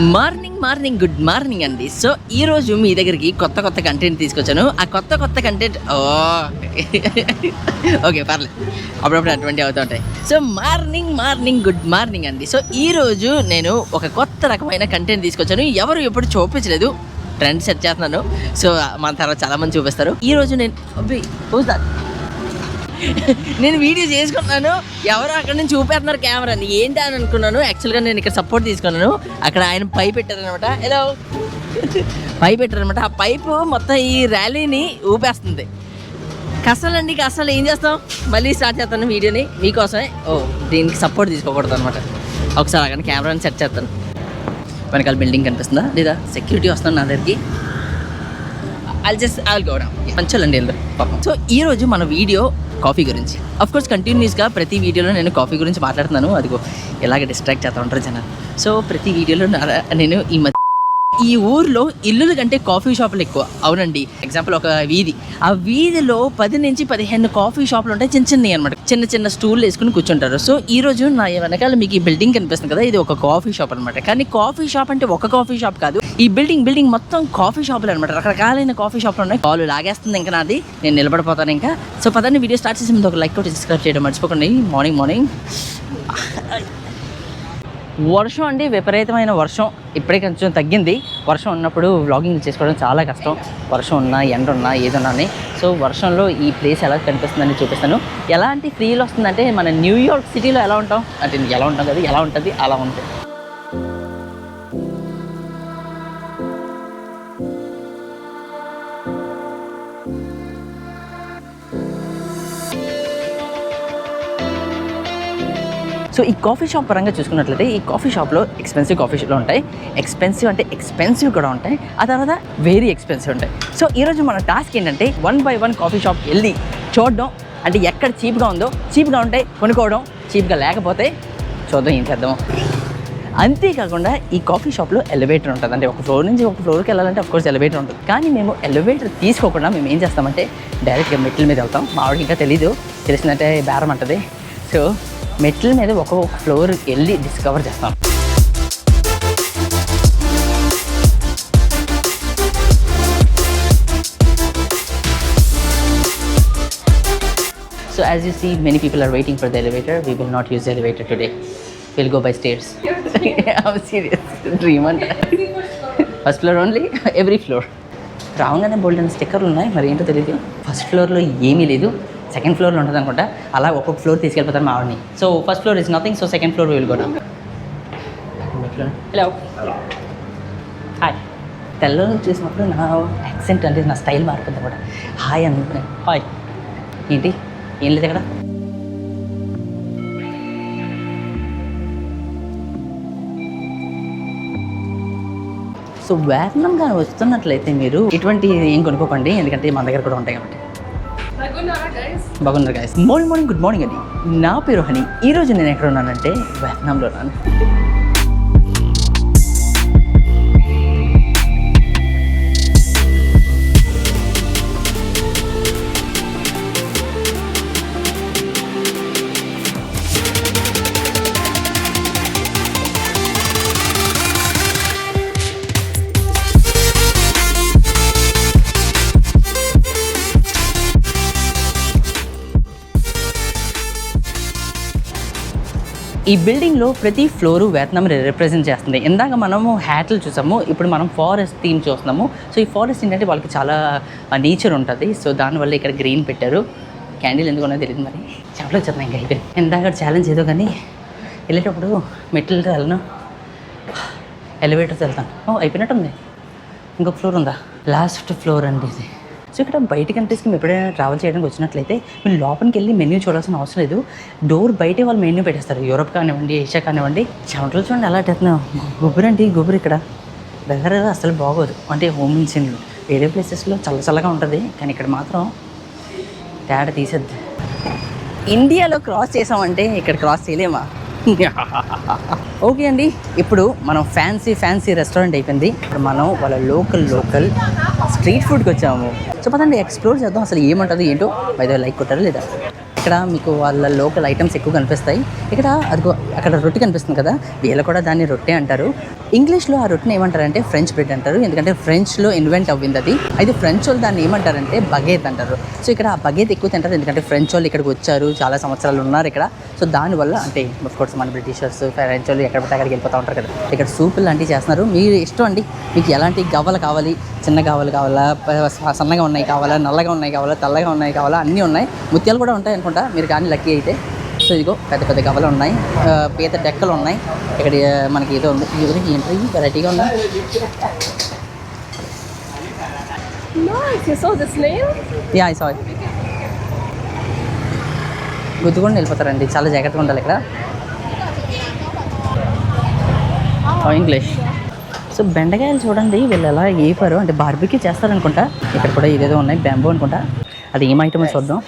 Morning morning good morning అండి. So ఈ రోజు మీ దగ్గరికి కొత్త కొత్త కంటెంట్ తీసుకొచ్చాను. ఆ కొత్త కొత్త కంటెంట్ ఓ. ఓకే పర్లేదు అప్పుడప్పుడు అటువంటి అవుతూ ఉంటాయి. So morning morning good morning అండి. సో ఈ రోజు నేను ఒక కొత్త రకమైన కంటెంట్ తీసుకొచ్చాను. ఎవరు ఎప్పుడు చూపించలేదు. ట్రెండ్ సెట్ చేస్తున్నాను. సో మన తర్వాత చాలా మంది చూపిస్తారు. ఈ రోజు నేను అబ్బి who's? నేను వీడియో చేసుకున్నాను ఎవరో అక్కడ నుంచి చూపేస్తున్నారు కెమెరాని ఏంటి అని అనుకున్నాను. యాక్చువల్గా నేను ఇక్కడ సపోర్ట్ తీసుకున్నాను. అక్కడ ఆయన పై పెట్టారనమాట హలో పై పెట్టారనమాట ఆ పైపు మొత్తం ఈ ర్యాలీని ఊపేస్తుంది. కష్టాలండి కష్టాలు. ఏం చేస్తాం? మళ్ళీ స్టార్ట్ చేస్తాను వీడియోని. మీకోసమే. ఓ దీనికి సపోర్ట్ తీసుకోకూడదు అనమాట ఒకసారి అక్కడ కెమెరాని సెట్ చేస్తాను. వెనకాల బిల్డింగ్ కనిపిస్తుందా లేదా? సెక్యూరిటీ వస్తాను నా దగ్గరికి? ఐల్ జస్ట్ ఆల్ గో మంచోళ్ళండి వెళ్దాం పాపం. సో ఈ రోజు మన వీడియో కాఫీ గురించి. అఫ్ కోర్స్ కంటిన్యూస్గా ప్రతి వీడియోలో నేను కాఫీ గురించి మాట్లాడుతున్నాను. అదిగో ఎలాగ డిస్ట్రాక్ట్ చేస్తూ ఉంటారు జనాలు. సో ప్రతి వీడియోలో నేను ఈ మధ్య ఈ ఊర్లో ఇల్లుల కంటే కాఫీ షాపులు ఎక్కువ. అవునండి. ఎగ్జాంపుల్ ఒక వీధి. ఆ వీధిలో పది నుంచి పదిహేను కాఫీ షాపులు ఉంటాయి. చిన్న చిన్నవి అనమాట చిన్న చిన్న స్టూల్ వేసుకుని కూర్చుంటారు. సో ఈ రోజు నా వెనకాల మీకు ఈ బిల్డింగ్ కనిపిస్తుంది కదా. ఇది ఒక కాఫీ షాప్ అనమాట కానీ కాఫీ షాప్ అంటే ఒక కాఫీ షాప్ కాదు. ఈ బిల్డింగ్ బిల్డింగ్ మొత్తం కాఫీ షాపులు అనమాట రకరకాలైన కాఫీ షాపులు ఉన్నాయి. కాలు లాగేస్తుంది ఇంకా నాది. నేను నిలబడిపోతాను ఇంకా. సో పదండి వీడియో స్టార్ట్ చేసి ఒక లైక్ ఒకటి సబ్స్క్రైబ్ చేయడం మర్చిపోకండి. మార్నింగ్ మార్నింగ్ వర్షం అండి విపరీతమైన వర్షం. ఇప్పుడే కొంచెం తగ్గింది. వర్షం ఉన్నప్పుడు వ్లాగింగ్ చేసుకోవడం చాలా కష్టం. వర్షం ఉన్నా ఎండ ఉన్నా ఏదన్నా అని. సో వర్షంలో ఈ ప్లేస్ ఎలా కనిపిస్తుందని చూపిస్తాను. ఎలాంటి ఫీల్ వస్తుందంటే మన న్యూయార్క్ సిటీలో ఎలా ఉంటాం? అంటే ఎలా ఉంటాం కదా ఎలా ఉంటుంది? అలా ఉంటుంది సో ఈ కాఫీ షాప్ పరంగా చూసుకున్నట్లయితే ఈ కాఫీ షాప్లో ఎక్స్పెన్సివ్ కాఫీ ఉంటాయి. ఎక్స్పెన్సివ్ అంటే ఎక్స్పెన్సివ్ కూడా ఉంటాయి. ఆ తర్వాత వెరీ ఎక్స్పెన్సివ్ ఉంటాయి. సో ఈరోజు మన టాస్క్ ఏంటంటే one by one coffee shop వెళ్ళి చూడడం. అంటే ఎక్కడ చీప్గా ఉందో చీప్గా ఉంటాయి కొనుక్కోవడం చీప్గా లేకపోతే చూద్దాం ఏం చేద్దాం. అంతేకాకుండా ఈ కాఫీ షాప్లో ఎలివేటర్ ఉంటుంది. అంటే ఒక ఫ్లోర్ నుంచి ఒక ఫ్లోర్కి వెళ్ళాలంటే కోర్స్ ఎలివేటర్ ఉంటుంది. కానీ మేము ఎలివేటర్ తీసుకోకుండా మేము ఏం చేస్తామంటే డైరెక్ట్గా మెట్ల మీద వెళ్తాం. మా ఆవిడకి ఇంకా తెలీదు. తెలిసిందంటే బేరం అంటది. సో మెట్ల మీద ఒక్కొక్క ఫ్లోర్ వెళ్ళి డిస్కవర్ చేస్తాం So as you see, many people are waiting for the elevator. We will not use the elevator today. We'll go by stairs. I'm serious. Dream అంట first floor only every floor రాగానే bold అనే స్టిక్కర్లు ఉన్నాయి మరి ఏంటో తెలియదు first ఫ్లోర్లో ఏమీ లేదు సెకండ్ ఫ్లోర్లో ఉంటుంది అనుకుంటా అలా ఒక్కొక్క ఫ్లోర్ తీసుకెళ్ళిపోతారు మా ఆవిడని so first floor is nothing so second floor will కూడా హలో హాయ్ తెల్లలో చూసినప్పుడు నా యాక్సెంట్ అంటే నా స్టైల్ మారిపోతుంది కూడా హాయ్ అనుకున్నాను హాయ్ ఏంటి? ఏం లేదు ఇక్కడ. సో వేతనంగా వస్తున్నట్లయితే మీరు ఇటువంటి ఏం కొనుక్కోకండి ఎందుకంటే మన దగ్గర కూడా ఉంటాయి కాబట్టి. బాగున్నారు guys morning morning good morning అండి నా పేరు హని. ఈ రోజు నేను ఎక్కడ ఉన్నానంటే వెట్నాంలో ఉన్నాను. ఈ బిల్డింగ్లో ప్రతి ఫ్లోరు వియత్నాం రిప్రజెంట్ చేస్తుంది. ఇందాక మనము హ్యాట్లు చూసాము ఇప్పుడు మనం ఫారెస్ట్ థీమ్ చూస్తున్నాము. సో ఈ ఫారెస్ట్ ఏంటంటే వాళ్ళకి చాలా నేచర్ ఉంటుంది. సో దానివల్ల ఇక్కడ గ్రీన్ పెట్టారు. క్యాండిల్ ఎందుకు తెలియదు మరి. చాలా వచ్చేస్తున్నాయి ఇంకా అయితే ఇందాక ఛాలెంజ్ ఏదో కానీ వెళ్ళేటప్పుడు మెట్లకి వెళ్ళను. ఎలివేటర్తో వెళ్తాను. ఓ అయిపోయినట్టుంది. ఇంకొక ఫ్లోర్ ఉందా? లాస్ట్ ఫ్లోర్ అండి ఇది. సో ఇక్కడ బయట కంట్రీస్కి మేము ఎప్పుడైనా ట్రావెల్ చేయడానికి వచ్చినట్లయితే మీరు లోపలికి వెళ్ళి మెన్యూ చూడాల్సిన అవసరం లేదు. డోర్ బయటే వాళ్ళు మెన్యూ పెట్టేస్తారు. యూరోప్ కానివ్వండి ఏషియా కానివ్వండి. చెమటలు చూడండి అలా పెట్టినాం గుబురండి గుబురు ఇక్కడ. వెదర్ అసలు బాగోదు. అంటే హోమ్ సీన్లు వేరే ప్లేసెస్లో చల్ల చల్లగా ఉంటుంది. కానీ ఇక్కడ మాత్రం తేడా తీసేద్ది. ఇండియాలో క్రాస్ చేసామంటే ఇక్కడ క్రాస్ చేయలేమా? ఓకే అండి ఇప్పుడు మనం ఫ్యాన్సీ ఫ్యాన్సీ రెస్టారెంట్ అయిపోయింది. ఇప్పుడు మనం వాళ్ళ లోకల్ లోకల్ స్ట్రీట్ ఫుడ్కి వచ్చాము. సో పదండి ఎక్స్ప్లోర్ చేద్దాం అసలు ఏమంటుంది ఏంటో? అయితే లైక్ కొట్టారా లేదా? ఇక్కడ మీకు వాళ్ళ లోకల్ ఐటమ్స్ ఎక్కువ కనిపిస్తాయి. ఇక్కడ అదిగో అక్కడ రొట్టె కనిపిస్తుంది కదా వీళ్ళు కూడా దాన్ని రొట్టె అంటారు. ఇంగ్లీష్లో ఆ రొట్టెని ఏమంటారంటే ఫ్రెంచ్ బ్రెడ్ అంటారు. ఎందుకంటే ఫ్రెంచ్లో ఇన్వెంట్ అవ్వింది అది అయితే ఫ్రెంచ్ వాళ్ళు దాన్ని ఏమంటారంటే బగేత్ అంటారు. సో ఇక్కడ ఆ బగేత్ ఎక్కువ తింటారు. ఎందుకంటే ఫ్రెంచ్ వాళ్ళు ఇక్కడికి వచ్చారు. చాలా సంవత్సరాలు ఉన్నారు ఇక్కడ. సో దానివల్ల అంటే కోర్స్ మన బ్రిటిషర్స్ ఫ్రెంచ్ వాళ్ళు ఎక్కడ పడితే అక్కడికి వెళ్ళిపోతూ ఉంటారు కదా. ఇక్కడ సూపులు లాంటివి చేస్తున్నారు. మీరు ఇష్టం అండి. మీకు ఎలాంటి గవ్వలు కావాలి? చిన్న గవ్వలు కావాలా? సన్నగా ఉన్నాయి కావాలా? నల్లగా ఉన్నాయి కావాలా? తెల్లగా ఉన్నాయి కావాలా? అన్నీ ఉన్నాయి. ముత్యాలు కూడా ఉంటాయి అనుకుంటా. మీరు కానీ లక్కీ అయితే. ఇదిగో పెద్ద పెద్ద గవ్వలు ఉన్నాయి. పీత డెక్కలు ఉన్నాయి. ఇక్కడ మనకి ఏదో ఉంది. ఇది ఏంటి వెరైటీగా snail? యా ఐ సారీ వెళ్ళిపోతారండి. చాలా జాగ్రత్తగా ఉండాలి ఇక్కడ. ఇంగ్లీష్ సో బెండకాయలు చూడండి. వీళ్ళు ఎలా వేపారు అంటే బార్బీకి చేస్తారనుకుంటా. ఇక్కడ కూడా ఇదేదో ఉన్నాయి. బ్యాంబూ అనుకుంటా. అది ఏం ఐటమ్ చూద్దాం.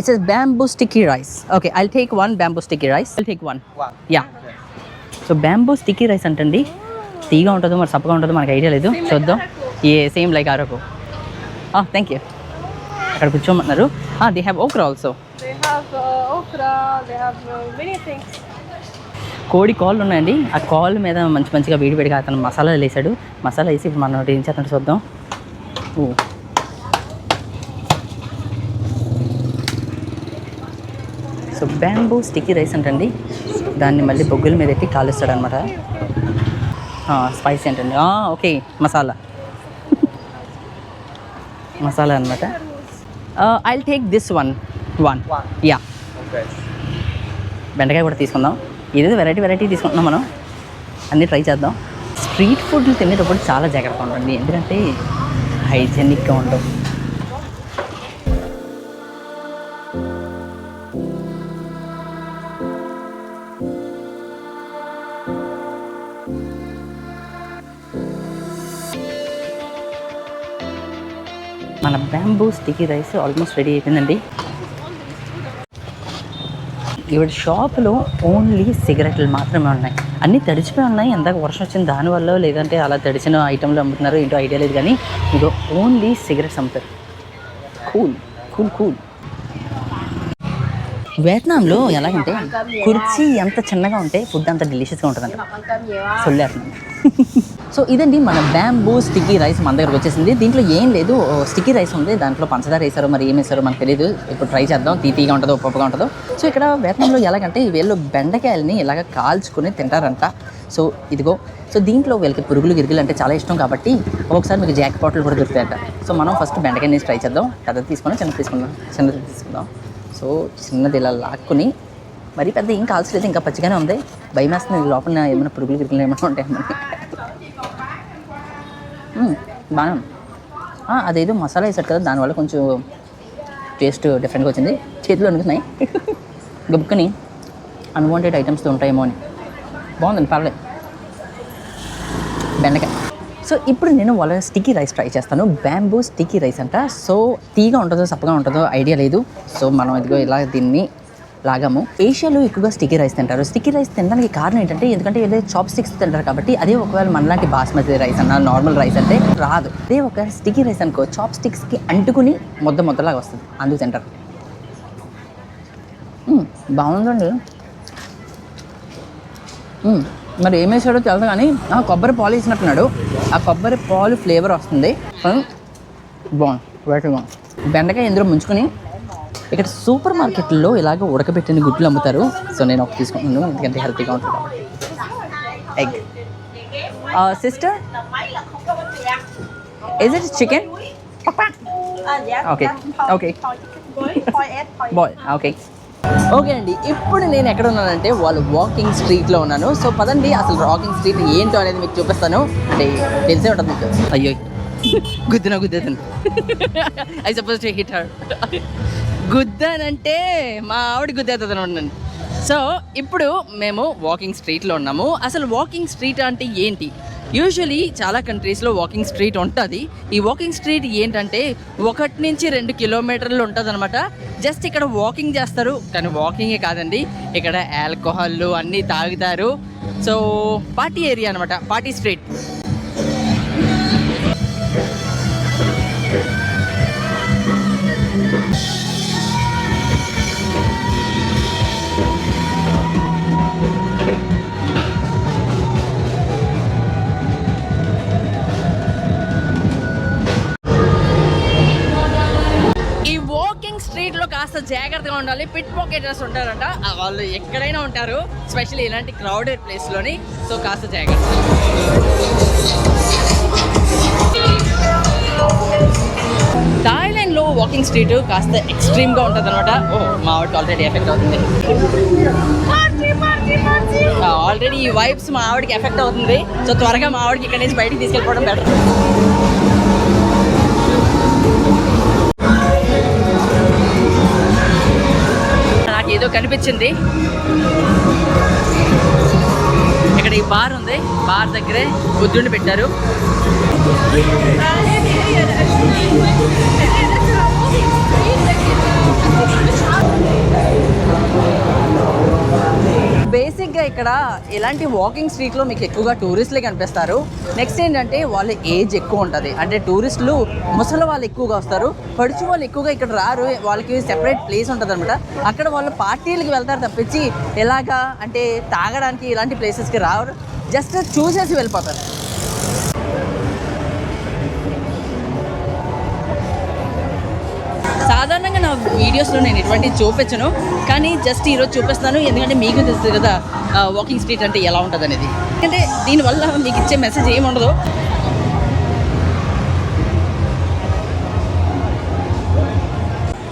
It's bamboo sticky rice okay I take one bamboo sticky rice I take one yeah so bamboo sticky rice అంటండి. తీగా ఉంటుందో మరి సప్పగా ఉంటుందో మనకి ఐడియా లేదు. చూద్దాం. ఏ same like Araku thank you అక్కడ కూర్చోమన్నారు. They have okra also They have uh, okra, they have uh, many things. కోడి కాళ్ళు ఉన్నాయండి. ఆ కాల్ మీద మంచి మంచిగా వేడి వేడిగా అతను మసాలా వేసాడు మసాలా వేసి ఇప్పుడు మనం ఏం చేస్తాడు చూద్దాం. సో బ్యాంబూ స్టిక్కీ రైస్ అంటండి. దాన్ని మళ్ళీ బొగ్గుల మీద ఎట్టి కాలుస్తాడు అనమాట స్పైసీ అంటండి. ఓకే మసాలా. మసాలా అనమాట I take this one one yeah బెండకాయ కూడా తీసుకుందాం. ఏదేదో వెరైటీ వెరైటీ తీసుకుంటున్నాం మనం. అన్నీ ట్రై చేద్దాం. స్ట్రీట్ ఫుడ్లు తినేటప్పుడు చాలా జాగ్రత్తగా ఉండండి. ఎందుకంటే హైజెనిక్గా ఉండవు. మన bamboo sticky rice almost ready అయిపోయిందండి. ఈవిడ షాప్లో ఓన్లీ సిగరెట్లు మాత్రమే ఉన్నాయి. అన్నీ తడిచిపోయి ఉన్నాయి. ఎందాక వర్షం వచ్చింది. దానివల్ల లేదంటే అలా తడిచిన ఐటెంలు అమ్ముతున్నారు. ఏంటో ఐడియా లేదు కానీ ఇదో ఓన్లీ సిగరెట్స్ అమ్ముతారు. కూల్ కూల్ కూల్ వియత్నాంలో ఎలాగంటే కుర్చీ ఎంత చిన్నగా ఉంటే ఫుడ్ అంత డెలిషియస్గా ఉంటుందంట. సొల్లేస్తున్నాను సో ఇదండి మన బ్యాంబూ స్టిక్కీ రైస్ మన దగ్గరకు వచ్చేసింది. దీంట్లో ఏం లేదు. స్టిక్కీ రైస్ ఉంది. దాంట్లో పంచదార వేసారో మరి ఏం వేసారో మనకు తెలియదు ఇప్పుడు ట్రై చేద్దాం. తీతీగా ఉంటుందో ఉప్పుగా ఉంటుందో. సో ఇక్కడ వియత్నాంలో ఎలాగంటే వీళ్ళు బెండకాయలని ఇలాగ కాల్చుకొని తింటారంట. సో ఇదిగో. సో దీంట్లో వీళ్ళకి పురుగులు గిరుగులు అంటే చాలా ఇష్టం కాబట్టి ఒకసారి మీకు జాక్ పాటలు కూడా దొరుకుతాయట. సో మనం ఫస్ట్ బెండకాయని ట్రై చేద్దాం. పెద్ద తీసుకుందాం చిన్న తీసుకుందాం. చిన్నది తీసుకుందాం. సో చిన్నది ఇలా లాక్కుని మరి పెద్ద ఏం కాల్చలేదు ఇంకా పచ్చిగానే ఉంది. భయం వేస్తుంది లోపల ఏమైనా పురుగులు గిరుగులు ఏమైనా ఉంటాయి బాగా అదేదో మసాలా వేసాడు కదా దానివల్ల కొంచెం టేస్ట్ డిఫరెంట్గా వచ్చింది. చేతిలో అనుకున్నాయి. గబుక్కుని అన్వాంటెడ్ ఐటమ్స్తో ఉంటాయేమో అని. బాగుందండి పర్లేదు బెండకాయ. సో ఇప్పుడు నేను వాళ్ళ స్టిక్కీ రైస్ ట్రై చేస్తాను. బ్యాంబూ స్టిక్కీ రైస్ అంట. సో తీగా ఉంటుందో సప్పగా ఉంటుందో ఐడియా లేదు. సో మనం ఇదిగో ఇలా దీన్ని లాగాము. ఏషియాలో ఎక్కువగా స్టిక్కీ రైస్ తింటారు. స్టిక్కీ రైస్ తినడానికి కారణం ఏంటంటే ఎందుకంటే వీళ్ళు చాప్ స్టిక్స్ తింటారు కాబట్టి అదే ఒకవేళ మనలాంటి బాస్మతి రైస్ అన్న నార్మల్ రైస్ అంటే రాదు. అదే ఒక స్టిక్కీ రైస్ అనుకో చాప్ స్టిక్స్కి అంటుకుని ముద్ద ముద్దలాగా వస్తుంది. అందుకు తింటారు. బాగుందండి. మరి ఏం వేసాడో తెలుసు కానీ కొబ్బరి పాలు వేసినట్టున్నాడు. ఆ కొబ్బరి పాలు ఫ్లేవర్ వస్తుంది. బాగుంది. వెరైటీ బాగుంది బెండకాయ ఇందులో ముంచుకొని ఇక్కడ సూపర్ మార్కెట్లో ఇలాగ ఉడకబెట్టిన గుడ్లు అమ్ముతారు. సో నేను ఒక తీసుకుంటున్నాను. ఎందుకంటే హెల్తీగా ఉంటుంది? Egg sister is it chicken okay okay bye okay okay అండి ఇప్పుడు నేను ఎక్కడ ఉన్నానంటే వాళ్ళు వాకింగ్ స్ట్రీట్లో ఉన్నాను. సో పదండి అసలు వాకింగ్ స్ట్రీట్ ఏంటో అనేది మీకు చూపిస్తాను. అంటే తెలిసే ఉంటుంది మీకు. అయ్యో గుద్దున గుద్దేదాను. I suppose to hit her గుద్దానంటే మా ఆవిడ గుద్దేదని ఉన్నాను సో ఇప్పుడు మేము వాకింగ్ స్ట్రీట్లో ఉన్నాము. అసలు వాకింగ్ స్ట్రీట్ అంటే ఏంటి? యూజువలీ చాలా కంట్రీస్లో వాకింగ్ స్ట్రీట్ ఉంటుంది. ఈ వాకింగ్ స్ట్రీట్ ఏంటంటే ఒకటి నుంచి రెండు కిలోమీటర్లు ఉంటుంది అనమాట జస్ట్ ఇక్కడ వాకింగ్ చేస్తారు. కానీ వాకింగే కాదండి. ఇక్కడ ఆల్కహాల్ అన్నీ తాగుతారు. సో పార్టీ ఏరియా అనమాట పార్టీ స్ట్రీట్ కాస్త జాగ్రత్తగా ఉండాలి. పిట్ పాకెటర్స్ ఉంటారంట. వాళ్ళు ఎక్కడైనా ఉంటారు. స్పెషల్లీ ఇలాంటి క్రౌడెడ్ ప్లేస్లోని సో కాస్త జాగ్రత్త. థాయిలాండ్లో వాకింగ్ స్ట్రీట్ కాస్త ఎక్స్ట్రీమ్గా ఉంటుంది అనమాట ఓ మా ఆవిడకి ఆల్రెడీ ఎఫెక్ట్ అవుతుంది. ఆల్రెడీ ఈ వైబ్స్ మా ఆవిడకి ఎఫెక్ట్ అవుతుంది. సో త్వరగా మా ఆవిడకి ఇక్కడి నుంచి బయటికి తీసుకెళ్ళిపోవడం బెటర్ కనిపించింది. ఇక్కడ ఈ బార్ ఉంది. బార్ దగ్గరే బుద్ధుడిని పెట్టారు. ఇక్కడ ఇలాంటి వాకింగ్ స్ట్రీట్లో మీకు ఎక్కువగా టూరిస్టులే కనిపిస్తారు. నెక్స్ట్ ఏంటంటే వాళ్ళ ఏజ్ ఎక్కువ ఉంటుంది. అంటే టూరిస్టులు ముసలి వాళ్ళు ఎక్కువగా వస్తారు. పడుచు వాళ్ళు ఎక్కువగా ఇక్కడ రారు. వాళ్ళకి సెపరేట్ ప్లేస్ ఉంటుంది అనమాట అక్కడ వాళ్ళు పార్టీలకు వెళ్తారు తప్పించి ఎలాగా అంటే తాగడానికి ఇలాంటి ప్లేసెస్కి రారు. జస్ట్ చూసేసి వెళ్ళిపోతారు. సాధారణంగా నా వీడియోస్లో నేను ఇటువంటివి చూపించను కానీ జస్ట్ ఈరోజు చూపిస్తాను ఎందుకంటే మీకు తెలుసు కదా వాకింగ్ స్ట్రీట్ అంటే ఎలా ఉంటుంది అనేది ఎందుకంటే దీనివల్ల మీకు ఇచ్చే మెసేజ్ ఏముండదు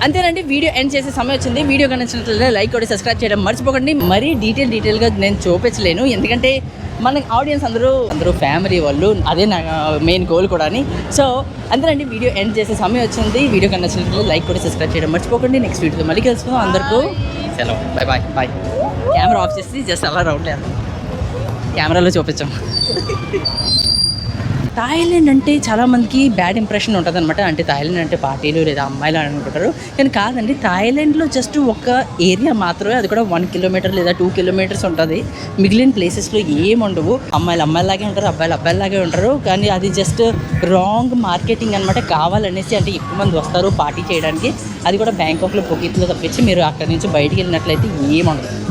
అంతేనండి వీడియో ఎండ్ చేసే సమయం వచ్చింది. వీడియో కనిపించినట్లయితే లైక్ కూడా సబ్స్క్రైబ్ చేయడం మర్చిపోకండి. మరీ డీటెయిల్ డీటెయిల్గా నేను చూపించలేను ఎందుకంటే మన ఆడియన్స్ అందరూ అందరూ ఫ్యామిలీ వాళ్ళు అదే నా మెయిన్ గోల్ కూడా అని. సో అంతేనండి వీడియో ఎండ్ చేసే సమయం వచ్చింది. వీడియో కనిపించినట్లయితే లైక్ కూడా సబ్స్క్రైబ్ చేయడం మర్చిపోకండి. నెక్స్ట్ వీడియోతో మళ్ళీ కలుసుకుందాం. అందరికీ సెలవు. Bye bye bye camera off చేసి జస్ట్ అలా రౌండ్ లేదు కెమెరాలో చూపించాం. థాయిలాండ్ అంటే చాలా మందికి బ్యాడ్ ఇంప్రెషన్ ఉంటుంది అనమాట అంటే థాయిలాండ్ అంటే పార్టీలు లేదా అమ్మాయిలు అని అనుకుంటారు. కానీ కాదండి థాయిలాండ్లో జస్ట్ ఒక ఏరియా మాత్రమే అది కూడా వన్ కిలోమీటర్ లేదా టూ కిలోమీటర్స్ ఉంటుంది. మిగిలిన ప్లేసెస్లో ఏం ఉండవు. అమ్మాయిలు అమ్మాయిలాగే ఉంటారు అబ్బాయిలు అబ్బాయిలాగే ఉంటారు. కానీ అది జస్ట్ రాంగ్ మార్కెటింగ్ అనమాట కావాలనేసి అంటే ఎక్కువ మంది వస్తారు పార్టీ చేయడానికి. అది కూడా బ్యాంకాక్లో పొగిట్లో తప్పించి మీరు అక్కడి నుంచి బయటికి వెళ్ళినట్లయితే ఏం ఉండదు.